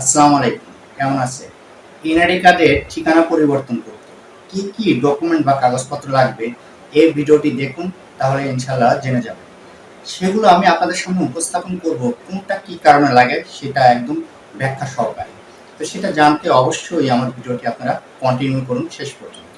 আসসালামু আলাইকুম, কেমন আছে এনআরআই কার্ডের ঠিকানা পরিবর্তন করতে কি কি ডকুমেন্ট বা কাগজপত্র লাগবে এই ভিডিওটি দেখুন, তাহলে ইনশাল্লাহ জেনে যাবেন। সেগুলো আমি আপনাদের সামনে উপস্থাপন করব, কোনটা কি কারণে লাগে সেটা একদম ব্যাখ্যা সহকারে। তো সেটা জানতে অবশ্যই আমার ভিডিওটি আপনারা কন্টিনিউ করুন শেষ পর্যন্ত।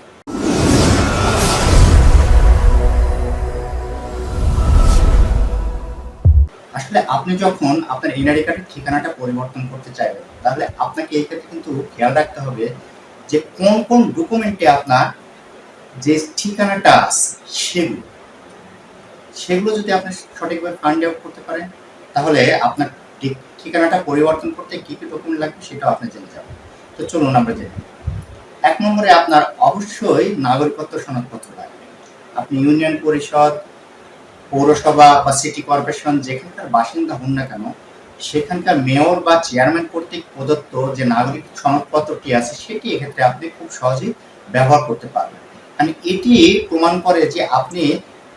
আসলে আপনি যখন আপনার এনআইডি কার্ডের ঠিকানাটা পরিবর্তন করতে চাইবেন, তাহলে আপনাকে এই ক্ষেত্রে কিন্তু খেয়াল রাখতে হবে যে কোন কোন ডকুমেন্টে আপনার যে ঠিকানাটা আছে সেগুলো সেগুলো যদি আপনি সঠিকভাবে ফাইন্ড আউট করতে পারেন, তাহলে আপনার ঠিক- ঠিকানাটা পরিবর্তন করতে কী কী ডকুমেন্ট লাগবে সেটাও আপনি জেনে যাবেন। তো চলুন আমরা জেনে এক নম্বরে আপনার অবশ্যই নাগরিকত্ব সনদপত্র লাগবে। আপনি ইউনিয়ন পরিষদ পৌরসভা বা সিটি কর্পোরেশন যেখানকার বাসিন্দা হন না কেন, সেখানকার মেয়র বা চেয়ারম্যান কর্তৃক প্রদত্ত যে নাগরিক সনদপত্রটি আছে, সেটি এক্ষেত্রে আপনি খুব সহজেই ব্যবহার করতে পারবেন। মানে এটি প্রমাণ করে যে আপনি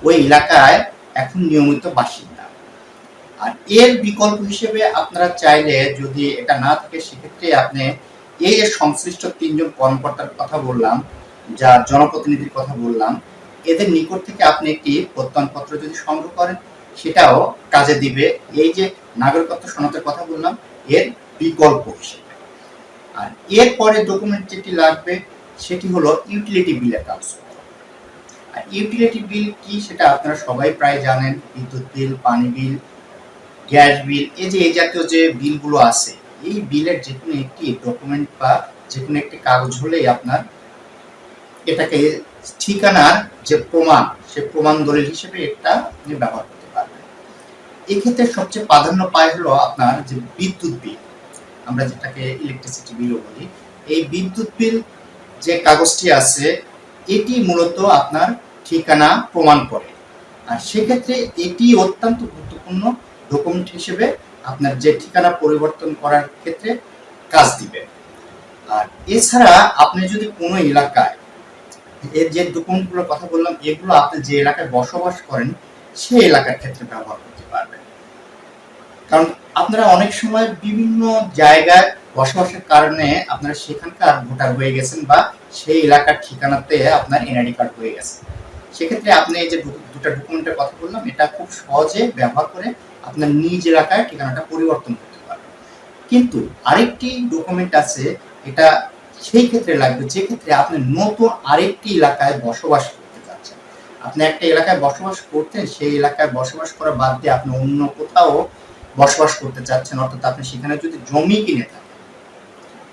ওই এলাকায় এখন নিয়মিত বাসিন্দা। আর এর বিকল্প হিসেবে আপনারা চাইলে যদি এটা না থাকে, সেক্ষেত্রে আপনি এই সংশ্লিষ্ট তিনজন কর্মকর্তার কথা বললাম যা জনপ্রতিনিধির কথা বললাম এদের নিকট থেকে আপনি একটি প্রত্যয়নপত্র যদি সংগ্রহ করেন, সেটাও কাজে দিবে। এই যে নাগরিকত্ব সনদের কথা বললাম, এর বিকল্প হিসেবে। আর এরপরে ডকুমেন্ট যেটি লাগবে, সেটি হলো ইউটিলিটি বিলের কাগজপত্র। আর ইউটিলিটি বিল কি সেটা আপনারা সবাই প্রায় জানেন। বিদ্যুৎ বিল পানি বিল গ্যাস বিল এই যে এই জাতীয় যে বিলগুলো আছে, এই বিলের যে কোনো একটি ডকুমেন্ট বা যে কোনো একটি কাগজ হলেই আপনার এটাকে ঠিকানার যে প্রমাণ, সে প্রমাণ দলিল হিসেবে এটা আপনি ব্যবহার করতে পারবেন। এক্ষেত্রে সবচেয়ে প্রাধান্য পায় হলো আপনার যে বিদ্যুৎ বিল। আমরা যেটাকে ইলেকট্রিসিটি বিলও বলি। এই বিদ্যুৎ বিল যে কাগজটি আছে, এটি মূলত আপনার ঠিকানা প্রমাণ করে। আর সেক্ষেত্রে এটি অত্যন্ত গুরুত্বপূর্ণ ডকুমেন্ট হিসেবে আপনার যে ঠিকানা পরিবর্তন করার ক্ষেত্রে কাজ দিবে। আর এছাড়া আপনি যদি কোনো এলাকায় এর যে ডকুমেন্টগুলোর কথা বললাম, এগুলো আপনি যে এলাকায় বসবাস করেন, সেই এলাকার ক্ষেত্রে ব্যবহার করতে পারবেন। কারণ আপনারা অনেক সময় বিভিন্ন জায়গায় বসবাসের কারণে আপনারা সেখানকার ভোটার হয়ে গেছেন বা সেই এলাকার ঠিকানাতে আপনার এনআইডি কার্ড হয়ে গেছে। সেক্ষেত্রে আপনি এই যে দুটা ডকুমেন্টের কথা বললাম, এটা খুব সহজে ব্যবহার করে আপনার নিজ এলাকায় ঠিকানাটা পরিবর্তন করতে পারবেন। কিন্তু আরেকটি ডকুমেন্ট আছে, এটা সেই ক্ষেত্রে লাগবে, যে ক্ষেত্রে আপনি নতুন আরেকটি এলাকায় বসবাস করতে যাচ্ছেন আপনি একটা এলাকায় বসবাস করতেন, সেই এলাকায় বসবাস করা বাদ দিয়ে আপনি অন্য কোথাও বসবাস করতে চাচ্ছেন, অর্থাৎ আপনি সেখানে যদি জমি কিনে থাকেন,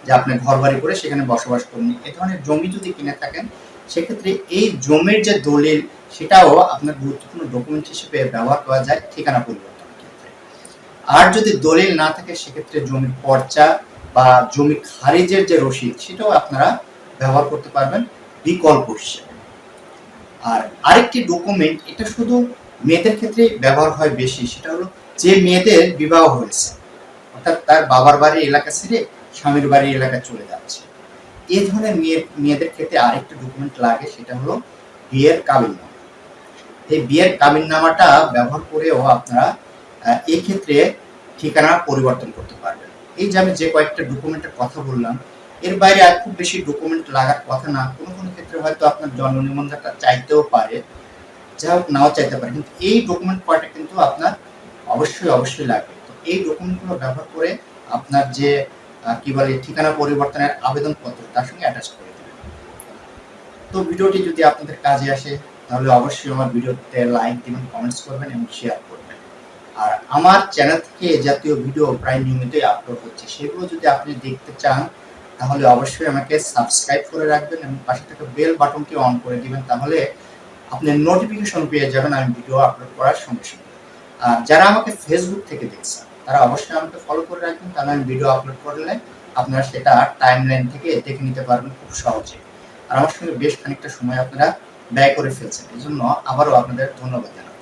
যে আপনি ঘর বাড়ি করে সেখানে বসবাস করুন এ ধরনের জমি যদি কিনে থাকেন, সেক্ষেত্রে এই জমির যে দলিল, সেটাও আপনার গুরুত্বপূর্ণ ডকুমেন্ট হিসেবে ব্যবহার করা যায় ঠিকানা পরিবর্তনের ক্ষেত্রে। আর যদি দলিল না থাকে, সেক্ষেত্রে জমির পর্চা বা জমি খারিজের যে রসিদ, সেটাও আপনারা ব্যবহার করতে পারবেন বিকল্প হিসেবে। আর আরেকটি ডকুমেন্ট এটা শুধু মেয়েদের ক্ষেত্রে ব্যবহার হয় বেশি, সেটা হলো যে মেয়েদের বিবাহ হয়েছে, অর্থাৎ তার বাবার বাড়ির এলাকা ছেড়ে স্বামীর বাড়ির এলাকায় চলে যাচ্ছে। এ ধরনের মেয়ে, মেয়েদের ক্ষেত্রে আরেকটা ডকুমেন্ট লাগে, সেটা হলো বিয়ের কাবিননামা। এই বিয়ের কাবিননামাটা ব্যবহার করেও আপনারা এক্ষেত্রে ঠিকানা পরিবর্তন করতে পারবেন। এই যে আমি যে কয়েকটা ডকুমেন্টের কথা বললাম, এর বাইরে আর খুব বেশি ডকুমেন্ট লাগার কথা না। কোনো কোনো ক্ষেত্রে হয়তো আপনার জন্ম নিবন্ধনটা চাইতেও পারে, যা হোক নাও চাইতে পারে, কিন্তু এই ডকুমেন্ট কয়টা কিন্তু আপনার অবশ্যই অবশ্যই লাগবে। তো এই ডকুমেন্টগুলো ব্যবহার করে আপনার যে কি বলে, ঠিকানা পরিবর্তনের আবেদনপত্র, তার সঙ্গে অ্যাটাচ করে দেবেন। তো ভিডিওটি যদি আপনাদের কাজে আসে, তাহলে অবশ্যই আমার ভিডিওতে লাইক দিবেন কমেন্টস করবেন এবং শেয়ার করবেন। আর আমার চ্যানেল থেকে জাতীয় ভিডিও প্রায় নিয়মিতই আপলোড হচ্ছে। সেগুলো যদি আপনি দেখতে চান, তাহলে অবশ্যই আমাকে সাবস্ক্রাইব করে রাখবেন এবং পাশে থাকা বেল বাটনটি অন করে দিবেন, তাহলে আপনি নোটিফিকেশন পেয়ে যাবেন আমি ভিডিও আপলোড করার সঙ্গে সঙ্গে। আর যারা আমাকে ফেসবুক থেকে দেখছেন, তারা অবশ্যই আমাকে ফলো করে রাখবেন, তাহলে আমি ভিডিও আপলোড করলে আপনারা সেটা টাইম লাইন থেকে দেখে নিতে পারবেন খুব সহজে। আর আমার সঙ্গে বেশ খানিকটা সময় আপনারা ব্যয় করে ফেলছেন এই জন্য আবারও আপনাদের ধন্যবাদ জানাই